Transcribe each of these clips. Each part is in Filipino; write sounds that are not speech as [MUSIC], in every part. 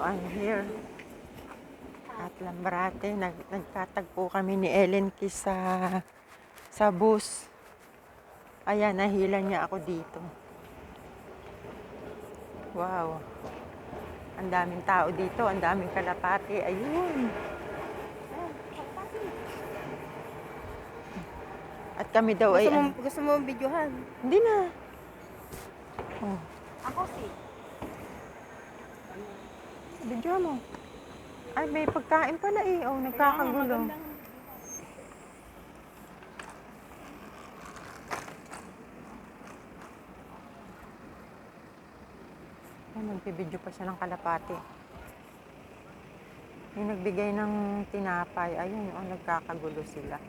I'm here at Lambrate. Nag, nagkatagpo kami ni Ellen Kiss sa, sa bus. Ayan, nahila niya ako dito. Wow. Ang daming tao dito, ang daming kalapati. Ayun. At kami daw ay... Gusto mo, gusto mo videohan? Hindi na. Oh, Ako si. Video mo. Ay, may pagkain pala eh. Oh, nagkakagulo. Ay, nagbibideo pa siya ng kalapati. Yung nagbigay ng tinapay, ayun, oh, nagkakagulo sila.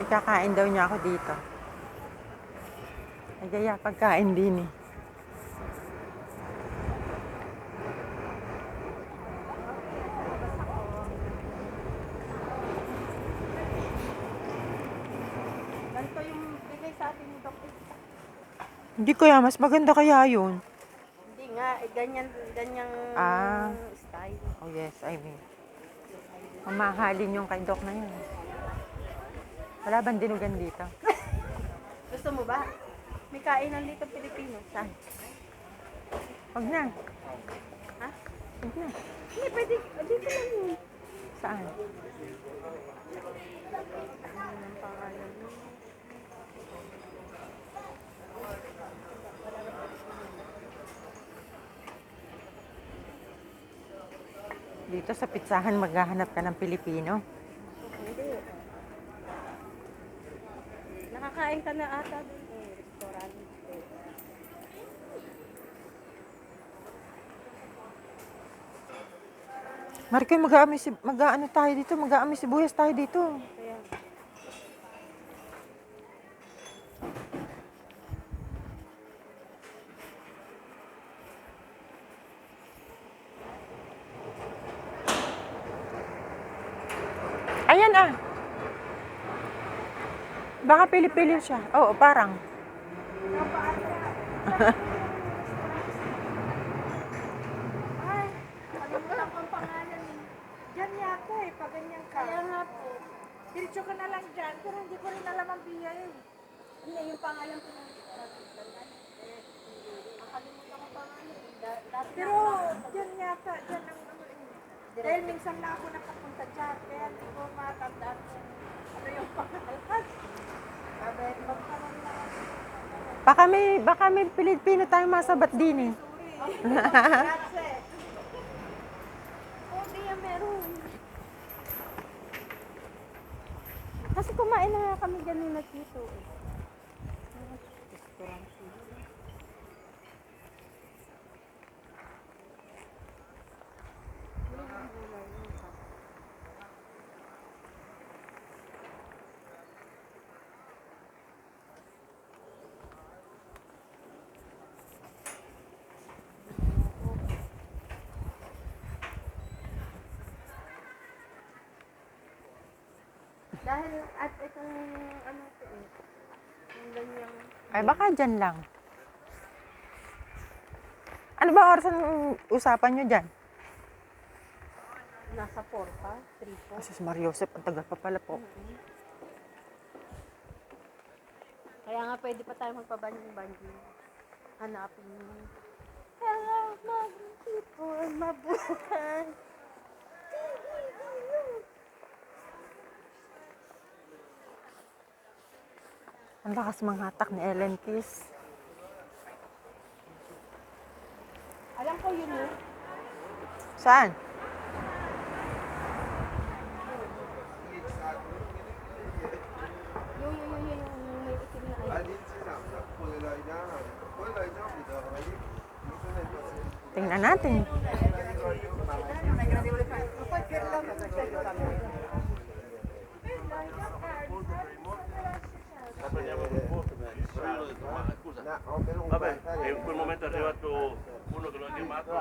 Ikakain daw niya ako dito. Ay, gaya, pagkain din eh. Ganito yung bigay sa atin ni Dr. Hindi kaya, mas maganda kaya yun. Hindi nga, eh, ganyan, ganyang Ah. style. Oh yes, I mean. Mamahalin yung kay Doc na yun. Wala bang dinugan dito? [LAUGHS] Gusto mo ba? May kainan dito Pilipino. Saan? Huwag na. Ha? Huwag na. Hindi, pwede. Dito lang yun. Saan? Dito sa pizzahan maghahanap ka ng Pilipino. Hindi. Nakakain ka na ata dun eh, restaurant. Marco, mag-aami si mag-aano tayo dito, mag-aami sibuyas tayo dito. Kaya, Ayan ah. Baka pili-pili siya. Oo, parang. ay, kalimutan ko ang pangalan eh. Diyan yata eh, pag ka. Kaya nga po. Diretso ka na lang dyan, pero hindi ko rin alam ang biya eh. Hindi, yung pangalan ko na. Nakalimutan ko pangalan eh. Pero, dyan yata, dyan ang ano eh. Dahil minsan na ako nakapunta dyan, kaya hindi ko matandaan kung ano yung pangalan. Sabi, magkaroon na ako. Baka may, baka may Pilipino tayong masabat din eh. Kasi kumain na nga kami ganun dito. eh. Dahil at itong ano ito eh. Yung ganyang Ay, baka dyan lang. Ano ba oras ang usapan nyo dyan? nasa 4 pa, 3 po. Kasi si Mario Joseph, ang tagal pa pala po. Kaya nga pwede pa tayo magpabanjing-banjing. Hanapin mo. Hello, mga people, mabuhay. Ang lakas mga hatak ni Ellen Kiss. Alam ko yun yun. Saan? Yung, yung, yung, yung, yung may itim na ay. Tingnan natin. Vabbè, in quel momento è arrivato uno che lo ha chiamato